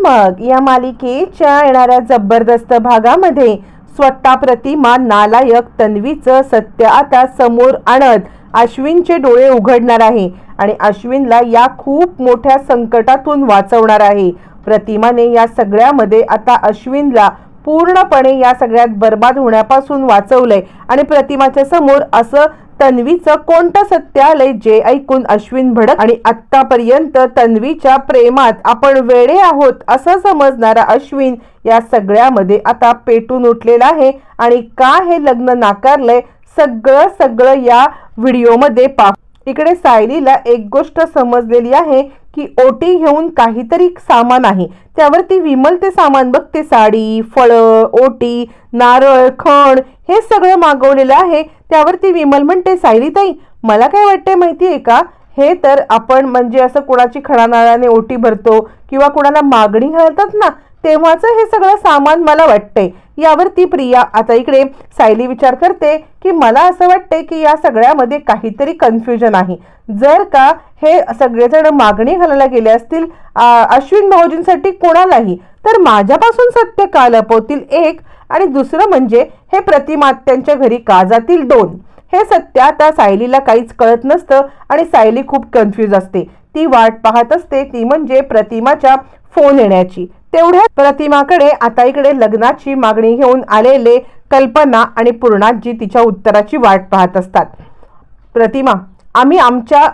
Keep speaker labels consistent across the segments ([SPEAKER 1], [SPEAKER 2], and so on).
[SPEAKER 1] मग या मालिकेच्या येणाऱ्या जबरदस्त भागामध्ये स्वतः प्रतिमा नालायक तन्वीचं सत्य आता समोर आणत अश्विनचे डोळे उघडणार आहे आणि अश्विनला या खूप मोठ्या संकटातून वाचवणार आहे. प्रतिमाने या सगळ्यामध्ये आता अश्विनला पूर्णपणे या सगळ्यात बर्बाद होण्यापासून वाचवलंय आणि प्रतिमाच्या समोर असं तन्वीचं कोणतं सत्य आलंय जे ऐकून अश्विन भडक आणि आतापर्यंत तन्वीच्या प्रेमात आपण वेडे आहोत असं समजणारा अश्विन या सगळ्यामध्ये आता पेटून उठलेला आहे. आणि का हे लग्न नाकारलंय सगळं सगळं या व्हिडिओमध्ये पा इकडे सायलीला एक गोष्ट समजलेली आहे की ओटी घेऊन काहीतरी सामान आहे. त्यावरती विमल ते सामान बघते साडी फळं ओटी नारळ खण हे सगळं मागवलेलं आहे. त्यावरती विमल म्हणते सायलीताई मला काय वाटतंय माहिती आहे का? हे तर आपण म्हणजे असं कोणाची खणानाळाने ओटी भरतो किंवा कोणाला मागणी घालतात ना तेव्हाचं हे सगळं सामान मला वाटतंय. यावरती प्रिया आता इकडे सायली विचार करते की मला असं वाटतंय की या सगळ्यामध्ये काहीतरी कन्फ्युजन आहे. जर का हे सगळेजण मागणी घालायला गेले असतील अश्विन भाऊजींसाठी कोणालाही तर माझ्यापासून सत्य का लपवतील? एक आणि दुसरं म्हणजे हे प्रतिमा त्यांच्या घरी का जातील दोन. हे सत्य आता सायलीला काहीच कळत नसतं आणि सायली खूप कन्फ्यूज असते. ती वाट पाहत असते ती म्हणजे प्रतिमाच्या फोन येण्याची. तेवढ्या प्रतिमाकडे आता इकडे लग्नाची मागणी घेऊन आलेले कल्पना आणि पूर्णाजी तिच्या उत्तराची वाट पाहत असतात. प्रतिमा आम्ही आमच्या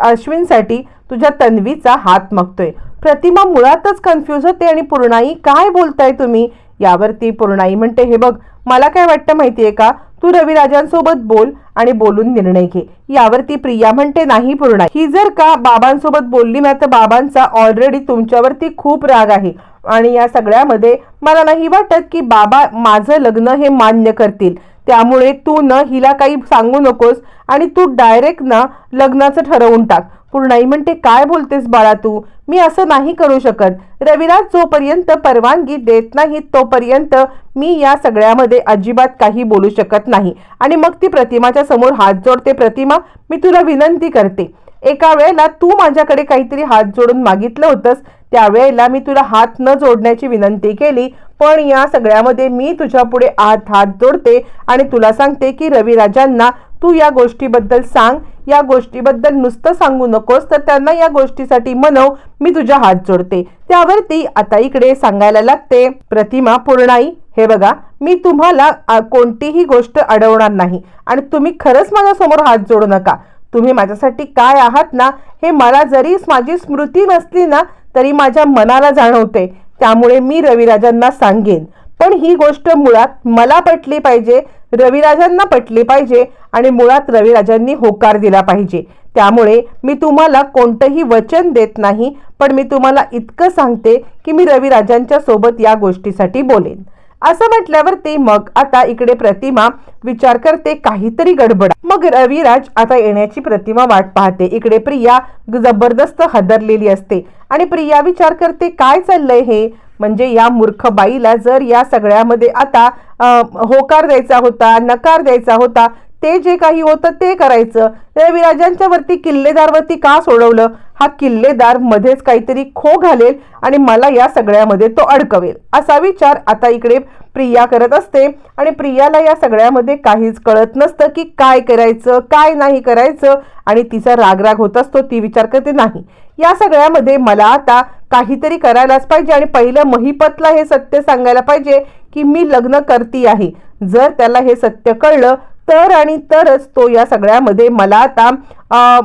[SPEAKER 1] अश्विनसाठी तुझ्या तन्वीचा हात मागतोय. प्रतिमा मुळातच कन्फ्यूज होते आणि पूर्णाई काय बोलताय तुम्ही? यावरती पूर्णाई म्हणते हे बघ मला काय वाटतं माहितीये का? तू रविराजांसोबत बोल आणि बोलून निर्णय घे. यावरती प्रिया म्हणते नाही पूर्णा ही जर का बाबांसोबत बोलली ना तर बाबांचा ऑलरेडी तुमच्यावरती खूप राग आहे. आणि या सगळ्यामध्ये मला नाही वाटत की बाबा माझं लग्न हे मान्य करतील. त्यामुळे तू न हिला काही सांगू नकोस आणि तू डायरेक्ट ना लग्नाचं ठरवून टाक. पूर्णाई म्हणते काय बोलतेस बाळा तू? मी असं नाही करू शकत. रविराज जोपर्यंत परवानगी देत नाही तोपर्यंत मी या सगळ्यामध्ये अजिबात काही बोलू शकत नाही. आणि मग ती प्रतिमाच्या समोर हात जोडते. प्रतिमा मी तुला विनंती करते. एका वेळेला तू माझ्याकडे काहीतरी हात जोडून मागितलं होतंस. त्यावेळेला मी तुला हात न जोडण्याची विनंती केली. पण या सगळ्यामध्ये मी तुझ्या पुढे आत हात जोडते आणि तुला सांगते की रविराजांना तू या गोष्टीबद्दल सांग. या गोष्टीबद्दल नुसतं सांगू नकोस तर त्यांना या गोष्टीसाठी मनव मी तुझ्या हात जोडते. त्यावरती आता इकडे सांगायला लागते प्रतिमा पूर्णाई हे बघा मी तुम्हाला कोणतीही गोष्ट अडवणार नाही. आणि तुम्ही खरंच माझ्यासमोर हात जोडू नका. तुम्ही माझ्यासाठी काय आहात ना हे मला जरी माझी स्मृती नसली ना तरी माझ्या मनाला जाणवते. त्यामुळे मी रविराजांना सांगेन. पण ही गोष्ट मुळात मला पटली पाहिजे रविराजांना पटले पाहिजे आणि मुळात रविराजांनी होकार दिला पाहिजे. त्यामुळे मी तुम्हाला कोणतंही वचन देत नाही पण मी तुम्हाला इतकं सांगते की मी रविराजांच्या सोबत या गोष्टीसाठी बोलेन. असं म्हटल्यावर ते मग आता इकडे प्रतिमा विचार करते काहीतरी गडबड. मग रविराज आता येण्याची प्रतिमा वाट पाहते. इकडे प्रिया जबरदस्त हदरलेली असते आणि प्रिया विचार करते काय चाललंय हे? म्हणजे या मूर्ख बाईला जर या सगळ्यामध्ये आता होकार द्यायचा होता नकार द्यायचा होता ते जे काही होतं ते करायचं. रविराजांच्या वरती किल्लेदारवरती का सोडवलं? हा किल्लेदार मध्येच काहीतरी खो घालेल आणि मला या सगळ्यामध्ये तो अडकवेल असा विचार आता इकडे प्रिया करत असते. आणि प्रियाला या सगळ्यामध्ये काहीच कळत नसतं की काय करायचं काय नाही करायचं. आणि तिचा रागराग होत असतो ती विचार करते नाही या सगळ्यामध्ये मला आता काहीतरी करायलाच पाहिजे आणि पहिलं महिपतला हे सत्य सांगायला पाहिजे की मी लग्न करती आहे जर त्याला हे सत्य कळलं तर आणि तरच तो या सगळ्यामध्ये मला आता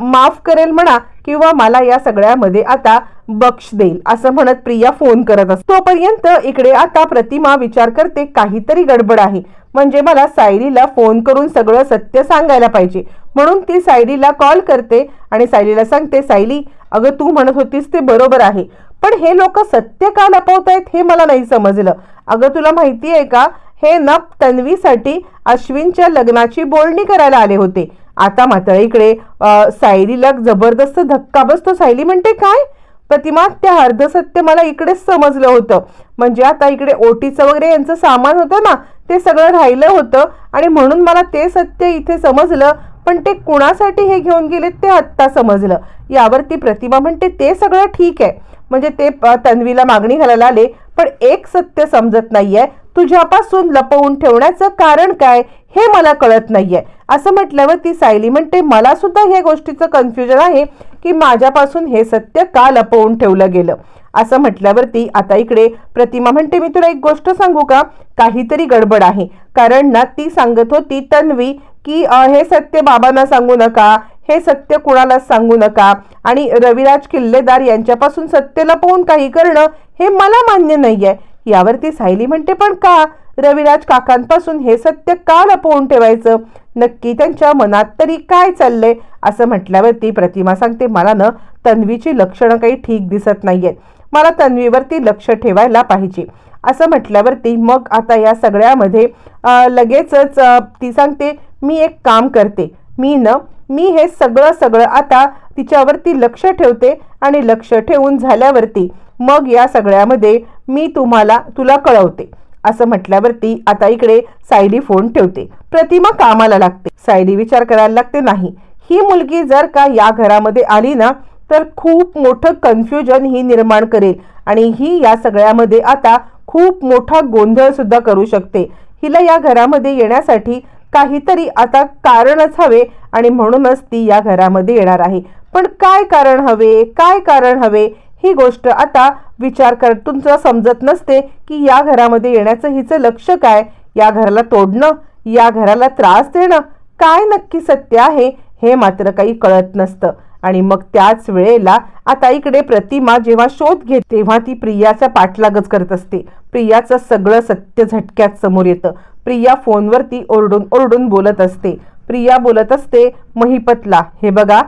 [SPEAKER 1] माफ करेल म्हणा किंवा मला या सगळ्यामध्ये आता बक्ष देईल असं म्हणत प्रिया फोन करत असतो. तोपर्यंत इकडे आता प्रतिमा विचार करते काहीतरी गडबड आहे. म्हणजे मला सायलीला फोन करून सगळं सत्य सांगायला पाहिजे. म्हणून ती सायलीला कॉल करते आणि सायलीला सांगते सायली अगं तू म्हणत होतीस ते बरोबर आहे. पण हे लोक सत्य का लपवतायत हे मला नाही समजलं. अगं तुला माहिती आहे का? हे नप तन्वीसाठी अश्विनच्या लग्नाची बोलणी करायला आले होते. आता मात्र इकडे सायलीला जबरदस्त धक्का बसतो. सायली म्हणते काय? प्रतिमा त्या अर्धसत्य मला इकडेच समजलं होतं. म्हणजे आता इकडे ओटीचं वगैरे यांचं सामान होतं ना ते सगळं राहिलं होतं आणि म्हणून मला ते सत्य इथे समजलं. पण ते कुणासाठी हे घेऊन गेले ते आत्ता समजलं. यावरती प्रतिमा म्हणते ते सगळं ठीक आहे. म्हणजे ते तन्वीला मागणी घालायला आले पण एक सत्य समजत नाहीये. तुझ्यापासून लपवून ठेवण्याचं कारण काय हे मला कळत नाहीये. असं म्हटल्यावर ती सायली म्हणते मला सुद्धा ह्या गोष्टीचं कन्फ्युजन आहे की माझ्यापासून हे सत्य का लपवून ठेवलं गेलं? असं म्हटल्यावरती आता इकडे प्रतिमा म्हणते मी तुला एक गोष्ट सांगू का? काहीतरी गडबड आहे. कारण ना ती सांगत होती तन्वी की हे सत्य बाबांना सांगू नका हे सत्य कुणालाच सांगू नका आणि रविराज किल्लेदार यांच्यापासून सत्य लपवून काही करणं हे मला मान्य नाही आहे यावरती सायली म्हणते पण का? रविराज काकांपासून हे सत्य का लपवून ठेवायचं? नक्की त्यांच्या मनात तरी काय चाललंय? असं म्हटल्यावरती प्रतिमा सांगते मला ना तन्वीची लक्षणं काही ठीक दिसत नाहीयेत. मला तन्वीवरती लक्ष ठेवायला पाहिजे. असं म्हटल्यावरती मग आता या सगळ्यामध्ये लगेचच ती सांगते मी एक काम करते. मी न मी हे सगळं सगळं आता तिच्यावरती लक्ष ठेवते आणि लक्ष ठेवून झाल्यावरती मग या सगळ्यामध्ये मी तुम्हाला तुला कळवते. असं म्हटल्यावरती आता इकडे सायली फोन ठेवते. प्रतिमा कामाला लागते. सायली विचार करायला लागते नाही ही मुलगी जर का या घरामध्ये आली ना तर खूप मोठं कन्फ्युजन ही निर्माण करेल आणि ही या सगळ्यामध्ये आता खूप मोठा गोंधळ सुद्धा करू शकते. हिला या घरामध्ये येण्यासाठी काहीतरी आता कारणच हवे आणि म्हणूनच ती या घरामध्ये येणार आहे. पण काय कारण हवे? काय कारण हवे? ही गोष्ट आता विचार कर तुमचं समजत नसते की या घरामध्ये येण्याचं हिचं लक्ष काय? या घराला तोडणं या घराला त्रास देणं काय नक्की सत्य आहे हे मात्र काही कळत नसतं. आणि मग त्याच वेळेला आता इकडे प्रतिमा जेव्हा शोध घेते तेव्हा ती प्रियाचा पाठलागच करत असते. प्रियाचं सगळं सत्य झटक्यात समोर येतं. प्रिया फोनवरती ओरडून ओरडून बोलत असते. प्रिया बोलत असते महिपतला हे बघा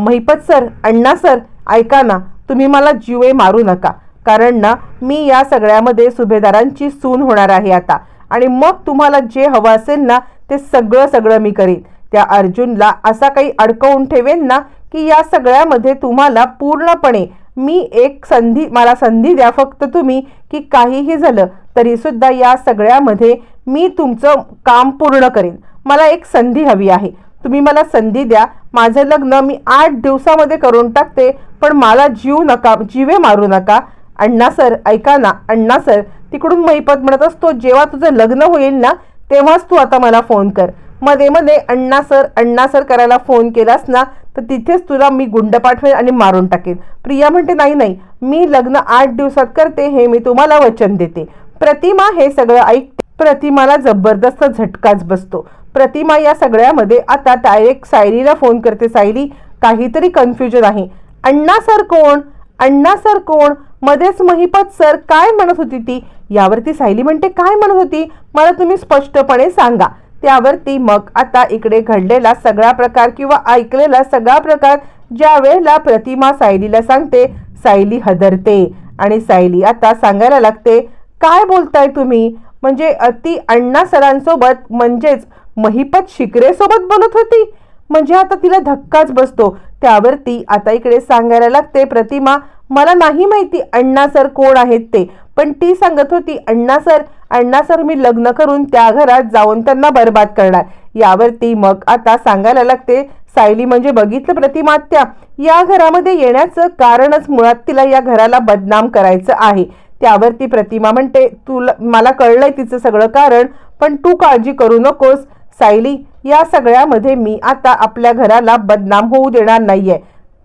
[SPEAKER 1] महिपत सर अण्णा सर ऐका ना तुम्ही मला जीवे मारू नका. कारण ना मी या सगळ्यामध्ये सुभेदारांची सून होणार आहे आता. आणि मग तुम्हाला जे हवं असेल ना ते सगळं सगळं मी करीन. त्या अर्जुनला असा काही अडकवून ठेवेन ना की या सगळ्यामध्ये तुम्हाला पूर्णपणे मी एक संधी मला संधी द्या फक्त तुम्ही की काहीही झालं तरीसुद्धा या सगळ्यामध्ये मी तुमचं काम पूर्ण करेन. मला एक संधी हवी आहे. तुम्ही मला संधी द्या. माझं लग्न मी आठ दिवसामध्ये करून टाकते पण मला जीव नका जीवे मारू नका. अण्णा सर ऐका ना अण्णा सर तिकडून महिपत म्हणत असतो जेव्हा तुझं लग्न होईल ना तेव्हाच तू आता मला फोन कर. मध्ये मध्ये अण्णा सर अण्णा सर करायला फोन केलास ना तर तिथेच तुला मी गुंड पाठवेन आणि मारून टाकेन. प्रिया म्हणते नाही नाही मी लग्न आठ दिवसात करते हे मी तुम्हाला वचन देते. प्रतिमा हे सगळं ऐकते प्रतिमाला जबरदस्त झटकाच बसतो. प्रतिमा या सगळ्यामध्ये आता डायरेक्ट सायलीला फोन करते. सायली काहीतरी कन्फ्युजन आहे. अण्णा सर कोण? अण्णा सर कोण? मध्येच महिपत सर काय म्हणत होती ती? यावरती सायली म्हणते काय म्हणत होती? मला तुम्ही स्पष्टपणे सांगा. त्यावरती मग आता इकडे घडलेला सगळा प्रकार किंवा ऐकलेला सगळा प्रकार ज्या वेळेला प्रतिमा सायलीला सांगते सायली हदरते. आणि सायली आता सांगायला लागते काय बोलताय तुम्ही? म्हणजे अति ती अण्णा सरांसोबत म्हणजेच महिपत शिकरेसोबत बोलत होती. म्हणजे आता तिला धक्काच बसतो. त्यावरती आता इकडे सांगायला लागते प्रतिमा मला नाही माहिती अण्णा सर कोण आहेत ते. पण ती सांगत होती अण्णा सर अण्णा सर मी लग्न करून त्या घरात जाऊन त्यांना बर्बाद करणार. यावरती मग आता सांगायला लागते सायली म्हणजे बघितलं प्रतिमात्या या घरामध्ये येण्याचं कारणच मुळात तिला या घराला बदनाम करायचं आहे. त्यावरती प्रतिमा म्हणते तुला मला कळलंय तिचं सगळं कारण पण तू काळजी करू नकोस. सायली या सगळ्यामध्ये मी आता आपल्या घराला बदनाम होऊ देणार नाहीये.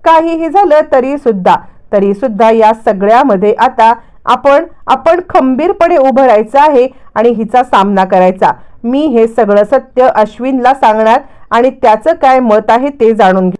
[SPEAKER 1] काहीही झालं तरी सुद्धा तरी सुद्धा या सगळ्यामध्ये आता आपण आपण खंबीरपणे उभं राहायचं आहे आणि हिचा सामना करायचा. मी हे सगळं सत्य अश्विनला सांगणार आणि त्याचं काय मत आहे ते जाणून घे.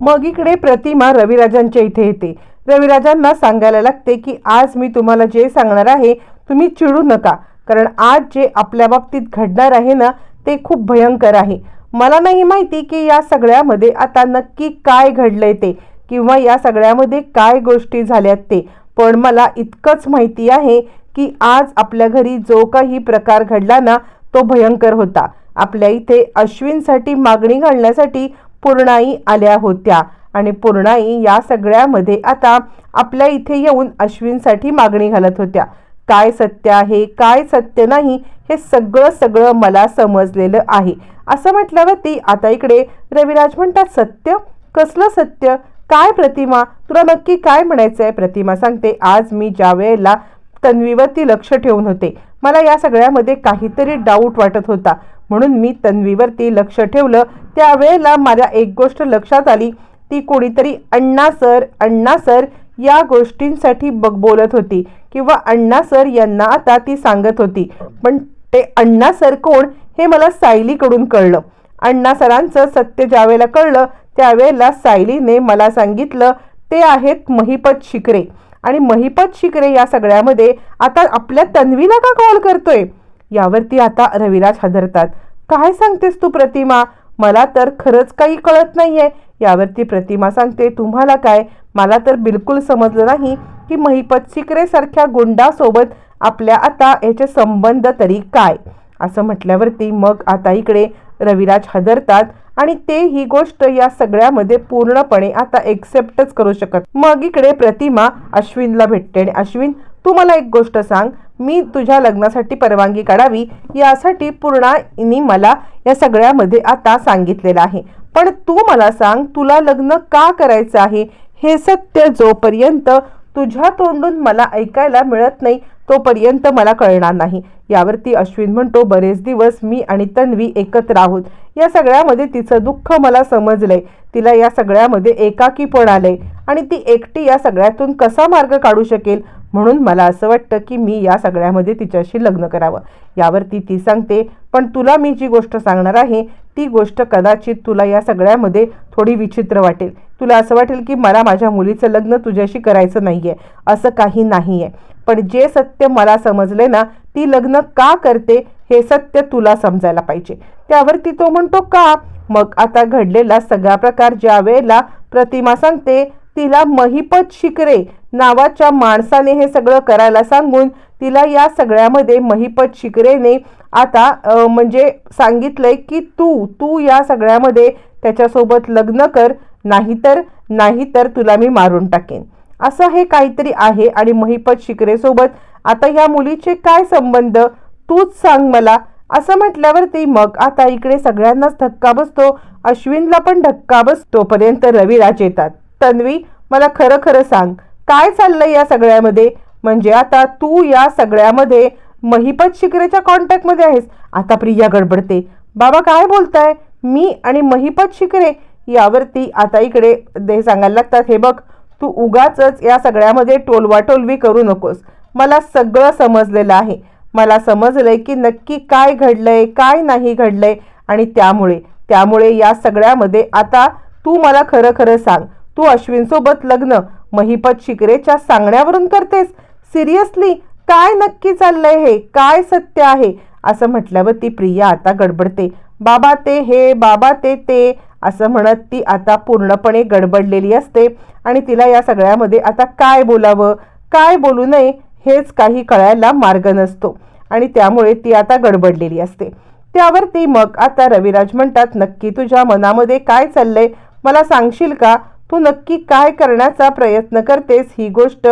[SPEAKER 1] मग इकडे प्रतिमा रविराजांच्या इथे येते. रविराजांना सांगायला लागते की आज मी तुम्हाला जे सांगणार आहे तुम्ही चिडू नका. कारण आज जे आपल्या बाबतीत घडणार आहे ना ते खूप भयंकर आहे. मला नाही माहिती की या सगळ्यामध्ये आता नक्की काय घडलंय ते किंवा या सगळ्यामध्ये काय गोष्टी झाल्यात ते. पण मला इतकंच माहिती आहे की आज आपल्या घरी जो काही प्रकार घडला ना तो भयंकर होता. आपल्या इथे अश्विनसाठी मागणी घालण्यासाठी पूर्णाई आल्या होत्या आणि पूर्णाई या सगळ्यामध्ये आता आपल्या इथे येऊन अश्विनसाठी मागणी घालत होत्या. काय सत्य आहे काय सत्य नाही हे सगळं सगळं मला समजलेलं आहे. असं म्हटल्यावरती आता इकडे रविराज म्हणतात सत्य? कसलं सत्य? काय प्रतिमा? तुला नक्की काय म्हणायचं आहे प्रतिमा सांगते आज मी ज्या वेळेला तन्वीवरती लक्ष ठेवून होते मला या सगळ्यामध्ये काहीतरी डाऊट वाटत होता. म्हणून मी तन्वीवरती लक्ष ठेवलं. त्यावेळेला माझ्या एक गोष्ट लक्षात आली. ती कोणीतरी अण्णा सर अण्णा सर या गोष्टींसाठी बघ बोलत होती. किंवा अण्णा सर यांना आता ती सांगत होती. पण ते अण्णा सर कोण हे मला सायलीकडून कळलं. अण्णा सरांचं सत्य ज्यावेळेला कळलं त्यावेळेला सायलीने मला सांगितलं ते आहेत महिपत शिकरे. आणि महिपत शिकरे या सगळ्यामध्ये आता आपल्या तन्वीला का कॉल करतोय? यावरती आता रविराज हादरतात. काय सांगतेस तू प्रतिमा? मला तर खरंच काही कळत नाहीये. यावरती प्रतिमा सांगते तुम्हाला काय? मला तर बिलकुल समजलं नाही. की महिपत सिकरेसारख्या गुंडासोबत आपल्या आता याचे संबंध तरी काय? असं म्हटल्यावरती मग आता इकडे रविराज हदरतात आणि ते ही गोष्ट या सगळ्यामध्ये पूर्णपणे आता एक्सेप्टच करू शकत. मग इकडे प्रतिमा अश्विनला भेटते आणि अश्विन तू मला एक गोष्ट सांग. मी तुझ्या लग्नासाठी परवानगी काढावी. यासाठी पूर्णानी मला या सगळ्यामध्ये आता सांगितलेलं आहे. पण तू मला सांग तुला लग्न का करायचं आहे? हे सत्य जोपर्यंत तुझ्या तोंडून मला ऐकायला मिळत नाही तोपर्यंत मला कळणार नाही. यावरती अश्विन म्हणतो बरेच दिवस मी आणि तन्वी एकत्र आहोत. या सगळ्यामध्ये तिचं दुःख मला समजलंय. तिला या सगळ्यामध्ये एकाकीपण आलंय आणि ती एकटी या सगळ्यातून कसा मार्ग काढू शकेल? म्हणून मला असं वाटतं की मी या सगळ्यामध्ये तिच्याशी लग्न करावं. यावरती ती सांगते पण तुला मी जी गोष्ट सांगणार आहे ती गोष्ट कदाचित तुला या सगळ्यामध्ये थोडी विचित्र वाटेल. तुला असं वाटेल की मला माझ्या मुलीचं लग्न तुझ्याशी करायचं नाही आहे असं काही नाही आहे पण जे सत्य मला समजले ना ती लग्न का करते हे सत्य तुला समजायला पाहिजे. त्यावरती तो म्हणतो का? मग आता घडलेला सगळा प्रकार ज्या वेळेला प्रतिमा सांगते तिला महिपत शिकरे नावाच्या माणसाने हे सगळं करायला सांगून तिला या सगळ्यामध्ये महिपत शिकरेने आता म्हणजे सांगितलंय की तू तू या सगळ्यामध्ये त्याच्यासोबत लग्न कर नाहीतर नाहीतर तुला मी मारून टाकेन. असं हे काहीतरी आहे आणि महिपत शिकरेसोबत आता ह्या मुलीचे काय संबंध? तूच सांग मला. असं म्हटल्यावरती मग आता इकडे सगळ्यांनाच धक्का बसतो. अश्विनला पण धक्का बसतोपर्यंत रविराज येतात. तन्वी मला खरं खरं सांग काय चाललंय या सगळ्यामध्ये? म्हणजे आता तू या सगळ्यामध्ये महिपत शिकरेच्या कॉन्टॅक्टमध्ये आहेस. आता प्रिया गडबडते. बाबा काय बोलताय? मी आणि महिपत शिकरे यावरती आता इकडे दे सांगायला लागतात. हे बघ तू उगाच या सगळ्यामध्ये टोलवाटोलवी करू नकोस. मला सगळं समजलेलं आहे. मला समजलंय की नक्की काय घडलंय काय नाही घडलंय आणि त्यामुळे त्यामुळे या सगळ्यामध्ये आता तू मला खरं खरं सांग. तू अश्विनसोबत लग्न महिपत शिकरेच्या सांगण्यावरून करतेस? सिरियसली काय नक्की चाललंय हे? काय सत्य आहे? असं म्हटल्यावर ती प्रिया आता गडबडते. बाबा ते हे बाबा ते ते असं म्हणत ती आता पूर्णपणे गडबडलेली असते. आणि तिला या सगळ्यामध्ये आता काय बोलावं? काय बोलू नये? हेच काही कळायला मार्ग नसतो. आणि त्यामुळे ती आता गडबडलेली असते. त्यावरती मग आता रविराज म्हणतात नक्की तुझ्या मनामध्ये काय चाललंय? मला सांगशील का? तू नक्की काय करण्याचा प्रयत्न करतेस ही गोष्ट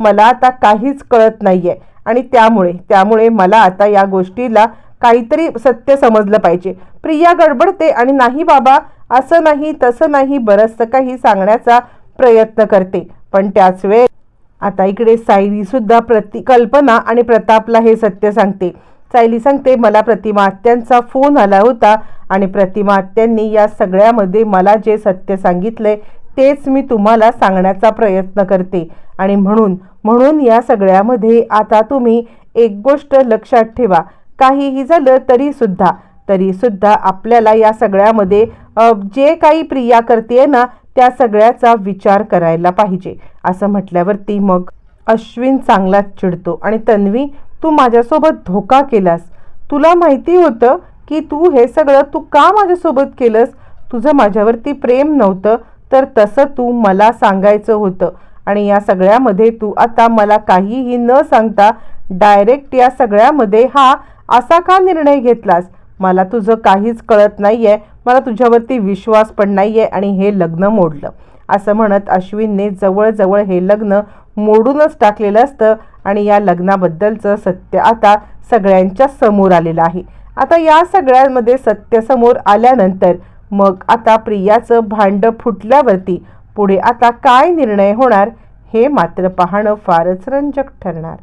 [SPEAKER 1] मला आता काहीच कळत नाहीये. आणि त्यामुळे त्यामुळे मला आता या गोष्टीला काहीतरी सत्य समजलं पाहिजे. प्रिया गडबडते आणि नाही बाबा असं नाही तसं नाही बरंचसं काही सांगण्याचा प्रयत्न करते. पण त्याच वेळ आता इकडे सायली सुद्धा प्रति कल्पना आणि प्रतापला हे सत्य सांगते. सायली सांगते मला प्रतिमा आत्यांचा फोन आला होता आणि प्रतिमा आत्यांनी या सगळ्यामध्ये मला जे सत्य सांगितलंय तेच मी तुम्हाला सांगण्याचा प्रयत्न करते. आणि म्हणून म्हणून या सगळ्यामध्ये आता तुम्ही एक गोष्ट लक्षात ठेवा. काहीही झालं तरीसुद्धा तरीसुद्धा आपल्याला या सगळ्यामध्ये जे काही प्रिया करते ना त्या सगळ्याचा विचार करायला पाहिजे. असं म्हटल्यावरती मग अश्विन चांगलाच चिडतो. आणि तन्वी तू माझ्यासोबत धोका केलास. तुला माहिती होतं की तू हे सगळं तू का माझ्यासोबत केलंस? तुझं माझ्यावरती प्रेम नव्हतं. तर तसं तू मला सांगायचं होतं. आणि या सगळ्यामध्ये तू आता मला काहीही न सांगता डायरेक्ट या सगळ्यामध्ये हा असा का निर्णय घेतलास? मला तुझं काहीच कळत नाही आहे मला तुझ्यावरती विश्वास पण नाही आहे आणि हे लग्न मोडलं. असं म्हणत अश्विनने जवळजवळ हे लग्न मोडूनच टाकलेलं असतं. आणि या लग्नाबद्दलचं सत्य आता सगळ्यांच्या समोर आलेलं आहे. आता या सगळ्यांमध्ये सत्य समोर आल्यानंतर मग आता प्रियाचं भांड फुटल्यावरती पुढे आता काय निर्णय होणार हे मात्र पाहणं फारच रंजक ठरणार.